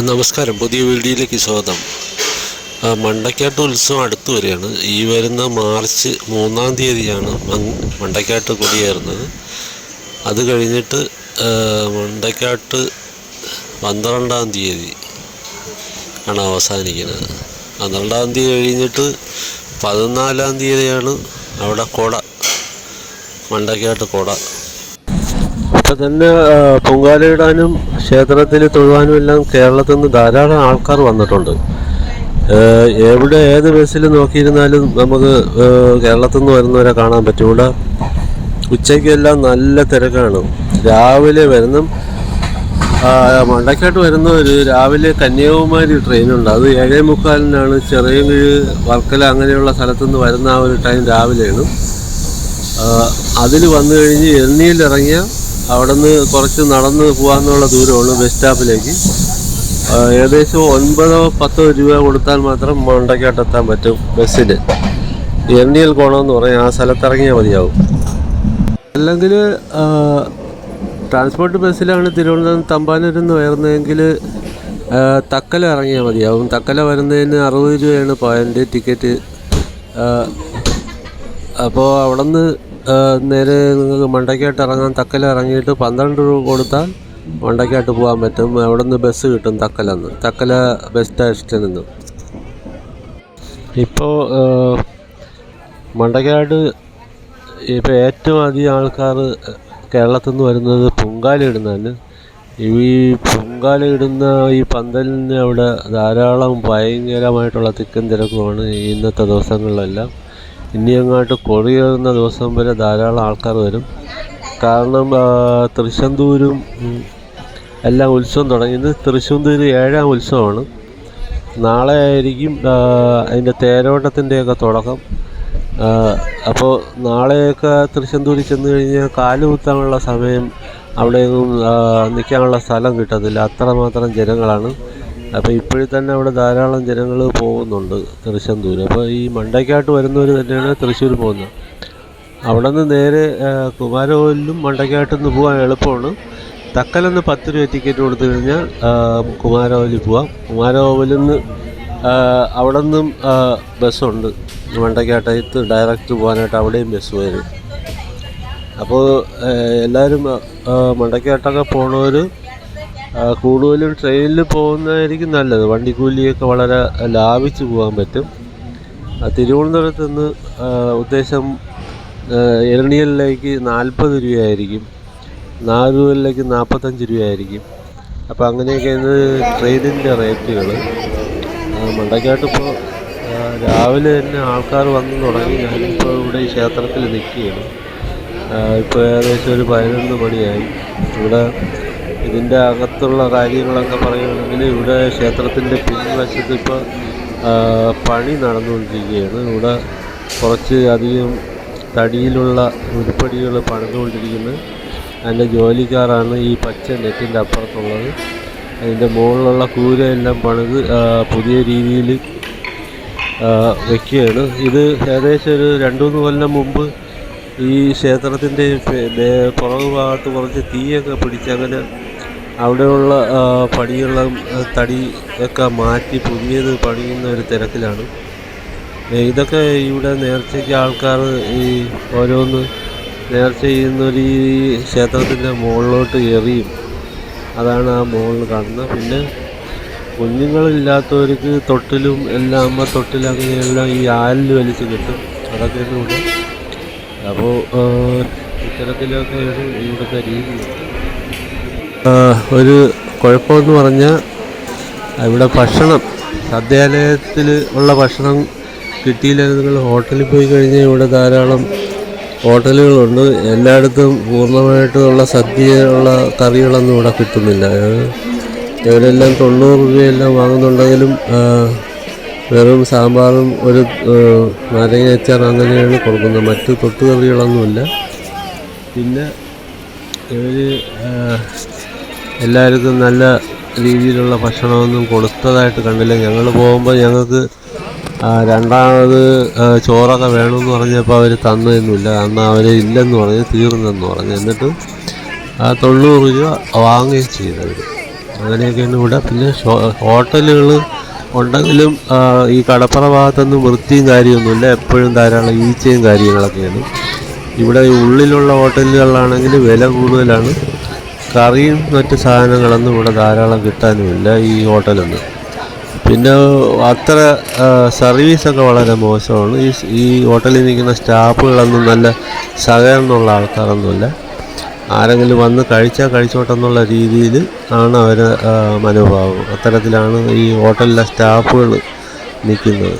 നമസ്കാരം. പുതിയ വീഡിയോയിലേക്ക് സ്വാഗതം. മണ്ടക്കാട്ട് ഉത്സവം അടുത്ത് വരികയാണ്. ഈ വരുന്ന മാർച്ച് മൂന്നാം തീയതിയാണ് മണ്ടക്കാട്ട് കൊടിയേറുന്നത്. അത് കഴിഞ്ഞിട്ട് മണ്ടക്കാട്ട് പന്ത്രണ്ടാം തീയതി ആണ് അവസാനിക്കുന്നത്. പന്ത്രണ്ടാം തീയതി കഴിഞ്ഞിട്ട് പതിനാലാം തീയതിയാണ് അവിടെ കൊട മണ്ടക്കാട്ട് കൊട. ഇപ്പം തന്നെ പൊങ്കാലയിടാനും ക്ഷേത്രത്തിൽ തൊഴുവാനും എല്ലാം കേരളത്തിൽ നിന്ന് ധാരാളം ആൾക്കാർ വന്നിട്ടുണ്ട്. എവിടെ ഏത് ബസ്സിൽ നോക്കിയിരുന്നാലും നമുക്ക് കേരളത്തിൽ നിന്ന് വരുന്നവരെ കാണാൻ പറ്റും ഇവിടെ ഉച്ചയ്ക്കെല്ലാം നല്ല തിരക്കാണ്. രാവിലെ വരുന്ന മണ്ടക്കാട്ട് ഒരു രാവിലെ കന്യാകുമാരി ട്രെയിനുണ്ട്. അത് ഏഴേ മുക്കാലിനാണ്. ചെറിയകിഴ് വർക്കല അങ്ങനെയുള്ള സ്ഥലത്തുനിന്ന് വരുന്ന ആ ഒരു ടൈം രാവിലെയാണ്. അതിൽ വന്നു കഴിഞ്ഞ് എണ്ണിയിൽ ഇറങ്ങിയ അവിടെ നിന്ന് കുറച്ച് നടന്ന് പോകാമെന്നുള്ള ദൂരമുള്ളൂ ബസ് സ്റ്റാപ്പിലേക്ക്. ഏകദേശം ഒൻപതോ പത്തോ രൂപ കൊടുത്താൽ മാത്രം മണ്ടയ്ക്കോട്ട് എത്താൻ പറ്റും ബസ്സിൽ എൽ കോണമെന്ന് പറയും. ആ സ്ഥലത്തിറങ്ങിയാൽ മതിയാവും. അല്ലെങ്കിൽ ട്രാൻസ്പോർട്ട് ബസ്സിലാണ് തിരുവനന്തപുരം തമ്പാനൂരിൽ നിന്ന് വരുന്നതെങ്കിൽ തക്കല ഇറങ്ങിയാൽ മതിയാവും. തക്കല വരുന്നതിന് അറുപത് രൂപയാണ് പോയിന്റ് ടിക്കറ്റ് അപ്പോൾ അവിടെ നിന്ന് നേരെ നിങ്ങൾക്ക് മണ്ടയ്ക്കായിട്ട് ഇറങ്ങാൻ തക്കൽ ഇറങ്ങിയിട്ട് പന്ത്രണ്ട് രൂപ കൊടുത്താൽ മണ്ടയ്ക്കായിട്ട് പോകാൻ പറ്റും. അവിടെ നിന്ന് ബസ് കിട്ടും തക്കലെന്ന്. തക്കല ബസ് സ്റ്റേഷനിൽ നിന്ന് ഇപ്പോൾ മണ്ടക്കാട് ഇപ്പോൾ ഏറ്റവും അധികം ആൾക്കാർ കേരളത്തിൽ നിന്ന് വരുന്നത് പൊങ്കാല ഇടുന്നതിന് ഈ പൊങ്കാല ഇടുന്ന ഈ പന്തലിന് അവിടെ ധാരാളം ഭയങ്കരമായിട്ടുള്ള തിക്കും തിരക്കുമാണ് ഇന്നത്തെ ദിവസങ്ങളിലെല്ലാം. ഇനി അങ്ങോട്ട് കൊടിയേറുന്ന ദിവസം വരെ ധാരാളം ആൾക്കാർ വരും. കാരണം തൃശന്തൂരും തൃശ്ശന്തൂരും എല്ലാം ഉത്സവം തുടങ്ങിയത് തൃശ്ശന്തൂർ ഏഴാം ഉത്സവമാണ്. നാളെ ആയിരിക്കും അതിന്റെ തേരോട്ടത്തിന്റെയൊക്കെ തുടക്കം. അപ്പോൾ നാളെയൊക്കെ തൃശ്ശന്തൂരിൽ ചെന്ന് കഴിഞ്ഞാൽ കാലുകുത്താനുള്ള സമയം അവിടെയൊന്നും നിൽക്കാനുള്ള സ്ഥലം കിട്ടത്തില്ല. അത്രമാത്രം ജനങ്ങളാണ്. അപ്പോൾ ഇപ്പോഴും തന്നെ അവിടെ ധാരാളം ജനങ്ങൾ പോകുന്നുണ്ട് തൃശ്ശന്തൂർ അപ്പോൾ ഈ മണ്ടയ്ക്കാട്ട് വരുന്നവർ തന്നെയാണ് തൃശ്ശൂർ പോകുന്നത്. അവിടെ നിന്ന് നേരെ കുമാരകോവിലും മണ്ടയ്ക്കാട്ട് നിന്ന് പോകാൻ എളുപ്പമാണ്. തക്കലെന്ന് പത്ത് രൂപ ടിക്കറ്റ് കൊടുത്തു കഴിഞ്ഞാൽ ആ, കുമാരകോവിലിൽ പോവാം. കുമാരകോവിലിൽ നിന്ന് അവിടെ നിന്നും ബസ്സുണ്ട്. മണ്ടയ്ക്കാട്ടത്ത് ഡയറക്റ്റ് പോകാനായിട്ട് അവിടെയും ബസ് വരും. അപ്പോൾ എല്ലാവരും മണ്ടയ്ക്കാട്ടൊക്കെ പോണവർ കൂടുതലും ട്രെയിനിൽ പോകുന്നതായിരിക്കും നല്ലത്. വണ്ടിക്കൂലിയൊക്കെ വളരെ ലാഭിച്ച് പോകാൻ പറ്റും. തിരുവനന്തപുരത്ത് നിന്ന് ഉദ്ദേശം എരണിയലിലേക്ക് നാൽപ്പത് രൂപയായിരിക്കും. നാഗൂരിലേക്ക് നാൽപ്പത്തഞ്ച് രൂപയായിരിക്കും. അപ്പോൾ അങ്ങനെയൊക്കെയാണ് ട്രെയിനിന്റെ റേറ്റുകൾ മണ്ടക്കാട്ട് ഇപ്പോൾ രാവിലെ തന്നെ ആൾക്കാർ വന്നു തുടങ്ങി. ഞാനിപ്പോൾ ഇവിടെ ഈ ക്ഷേത്രത്തിൽ നിൽക്കുകയാണ്. ഇപ്പോൾ ഏകദേശം ഒരു പതിനൊന്ന് മണിയായി. ഇവിടെ ഇതിന്റെ അകത്തുള്ള കാര്യങ്ങളൊക്കെ പറയുകയാണെങ്കിൽ ഇവിടെ ക്ഷേത്രത്തിന്റെ പിൻവശത്ത് ഇപ്പോൾ പണി നടന്നുകൊണ്ടിരിക്കുകയാണ്. ഇവിടെ കുറച്ച് അധികം തടിയിലുള്ള ഉരുപ്പടികൾ പണിതുകൊണ്ടിരിക്കുന്നത് അതിന്റെ ജോലിക്കാരാണ് ഈ പച്ച നെറ്റിന്റെ അപ്പുറത്തുള്ളത്. അതിന്റെ മുകളിലുള്ള കൂരയെല്ലാം പണിത് പുതിയ രീതിയിൽ വയ്ക്കുകയാണ് ഇത് ഏകദേശം ഒരു രണ്ട് മൂന്ന് കൊല്ലം മുമ്പ് ഈ ക്ഷേത്രത്തിന്റെ പുറകു ഭാഗത്ത് കുറച്ച് തീയൊക്കെ പിടിച്ച് അങ്ങനെ അവിടെയുള്ള പടികളും തടി ഒക്കെ മാറ്റി പുതിയത് പണിയുന്ന ഒരു തിരക്കിലാണ്. ഇതൊക്കെ ഇവിടെ നേർച്ചയ്ക്ക് ആൾക്കാർ ഈ ഓരോന്ന് നേർച്ച ചെയ്യുന്നൊരു ഈ ക്ഷേത്രത്തിന്റെ മുകളിലോട്ട് എറിയും. അതാണ് ആ മുകളിൽ കാണുന്നത്. പിന്നെ കുഞ്ഞുങ്ങളില്ലാത്തവർക്ക് തൊട്ടിലും എല്ലാം അമ്മ തൊട്ടിൽ അങ്ങനെയെല്ലാം ഈ ആലിൽ വലിച്ച് കിട്ടും. അതൊക്കെ ഇവിടെ അപ്പോൾ ഇത്തരത്തിലൊക്കെയാണ് ഇവിടുത്തെ രീതി. ഒരു കുഴപ്പമെന്ന് പറഞ്ഞാൽ ഇവിടെ ഭക്ഷണം സദ്യാലയത്തിൽ ഉള്ള ഭക്ഷണം കിട്ടിയില്ലെങ്കിൽ നിങ്ങൾ ഹോട്ടലിൽ പോയി കഴിഞ്ഞാൽ ഇവിടെ ധാരാളം ഹോട്ടലുകളുണ്ട്. എല്ലായിടത്തും പൂർണമായിട്ടുള്ള സദ്യയുള്ള കറികളൊന്നും ഇവിടെ കിട്ടുന്നില്ല. ഇവരെല്ലാം തൊണ്ണൂറ് രൂപയെല്ലാം വാങ്ങുന്നുണ്ടെങ്കിലും വെറും സാമ്പാറും ഒരു നാരങ്ങ അച്ചാർ അങ്ങനെയാണ് കൊടുക്കുന്നത്. മറ്റ് തൊട്ടുകറികളൊന്നുമില്ല പിന്നെ ഇവർ എല്ലാവർക്കും നല്ല രീതിയിലുള്ള ഭക്ഷണമൊന്നും കൊടുത്തതായിട്ട് കണ്ടില്ല. ഞങ്ങൾ പോകുമ്പോൾ ഞങ്ങൾക്ക് രണ്ടാമത് ചോറൊക്കെ വേണമെന്ന് പറഞ്ഞപ്പോൾ അവർ തന്നതൊന്നുമില്ല അന്ന് അവർ ഇല്ലെന്ന് പറഞ്ഞ് തീർന്നെന്ന് പറഞ്ഞു. എന്നിട്ട് ആ തൊണ്ണൂറ് രൂപ വാങ്ങുകയും ചെയ്തവർ അങ്ങനെയൊക്കെയാണ് ഇവിടെ. പിന്നെ ഹോട്ടലുകൾ ഉണ്ടെങ്കിലും ഈ കടപ്പുറ ഭാഗത്തൊന്നും വൃത്തിയും കാര്യമൊന്നുമില്ല. എപ്പോഴും ധാരാളം ഈച്ചയും കാര്യങ്ങളൊക്കെയാണ്. ഇവിടെ ഉള്ളിലുള്ള ഹോട്ടലുകളിലാണെങ്കിൽ വില കൂടുതലാണ്. കറിയും മറ്റ് സാധനങ്ങളൊന്നും ഇവിടെ ധാരാളം കിട്ടാനുമില്ല ഈ ഹോട്ടലൊന്നും. പിന്നെ അത്ര സർവീസൊക്കെ വളരെ മോശമാണ്. ഈ ഈ ഹോട്ടലിൽ നിൽക്കുന്ന സ്റ്റാഫുകളൊന്നും നല്ല സഹകരണമുള്ള ആൾക്കാരൊന്നുമില്ല. ആരെങ്കിലും വന്ന് കഴിച്ചാൽ കഴിച്ചോട്ടെന്നുള്ള രീതിയിൽ ആണ് അവർ മനോഭാവം. അത്തരത്തിലാണ് ഈ ഹോട്ടലിലെ സ്റ്റാഫുകൾ നിൽക്കുന്നത്.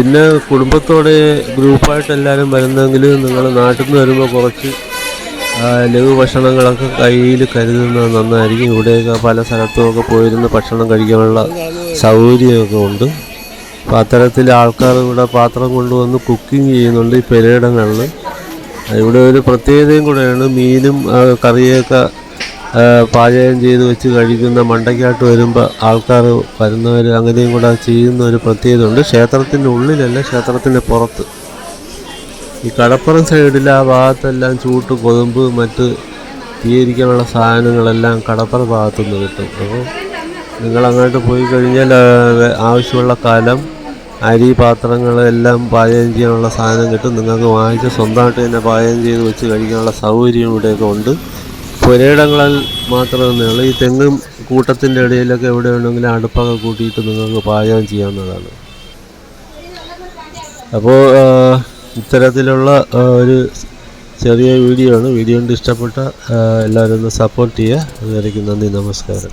പിന്നെ കുടുംബത്തോടെ ഗ്രൂപ്പായിട്ട് എല്ലാവരും വരുന്നെങ്കിൽ നിങ്ങൾ നാട്ടിൽ നിന്ന് വരുമ്പോൾ കുറച്ച് ലഘു ഭക്ഷണങ്ങളൊക്കെ കയ്യിൽ കരുതുന്നത് നന്നായിരിക്കും. ഇവിടെയൊക്കെ പല സ്ഥലത്തുമൊക്കെ പോയിരുന്ന് ഭക്ഷണം കഴിക്കാനുള്ള സൗകര്യമൊക്കെ ഉണ്ട്. അത്തരത്തിൽ ആൾക്കാർ ഇവിടെ പാത്രം കൊണ്ടുവന്ന് കുക്കിംഗ് ചെയ്യുന്നുണ്ട് ഈ പെരയിടങ്ങളിൽ. ഇവിടെ ഒരു പ്രത്യേകതയും കൂടെയാണ് മീനും കറിയൊക്കെ പാചകം ചെയ്ത് വെച്ച് കഴിക്കുന്ന മണ്ടയ്ക്കാട്ട് വരുമ്പോൾ ആൾക്കാർ വരുന്നവർ അങ്ങനെയും കൂടെ ചെയ്യുന്ന ഒരു പ്രത്യേകത ഉണ്ട് ക്ഷേത്രത്തിന്റെ ഉള്ളിലല്ല ക്ഷേത്രത്തിന്റെ പുറത്ത്. ഈ കടപ്പുറം സൈഡിൽ ആ ഭാഗത്തെല്ലാം ചൂട്ട് കൊതുമ്പ് മറ്റ് തീയരിക്കാനുള്ള സാധനങ്ങളെല്ലാം കടപ്പുറ ഭാഗത്തുനിന്ന് കിട്ടും. അപ്പോൾ നിങ്ങൾ അങ്ങോട്ട് പോയി കഴിഞ്ഞാൽ ആവശ്യമുള്ള കാലം അരി പാത്രങ്ങൾ എല്ലാം പാചകം ചെയ്യാനുള്ള സാധനം കിട്ടും. നിങ്ങൾക്ക് വാങ്ങിച്ച് സ്വന്തമായിട്ട് തന്നെ പാചകം ചെയ്ത് വെച്ച് കഴിക്കാനുള്ള സൗകര്യം ഇവിടെയൊക്കെ ഉണ്ട്. പുരയിടങ്ങളിൽ മാത്രമേ ഉള്ളൂ ഈ തെങ്ങും കൂട്ടത്തിന്റെ ഇടയിലൊക്കെ എവിടെ വേണമെങ്കിലും അടുപ്പൊക്കെ കൂട്ടിയിട്ട് നിങ്ങൾക്ക് പാചകം ചെയ്യാവുന്നതാണ്. അപ്പോൾ ഇത്തരത്തിലുള്ള ഒരു ചെറിയ വീഡിയോ ആണ് വീഡിയോ കൊണ്ട് ഇഷ്ടപ്പെട്ട എല്ലാവരും ഒന്ന് സപ്പോർട്ട് ചെയ്യുക. അതുവരയ്ക്കും നന്ദി നമസ്കാരം.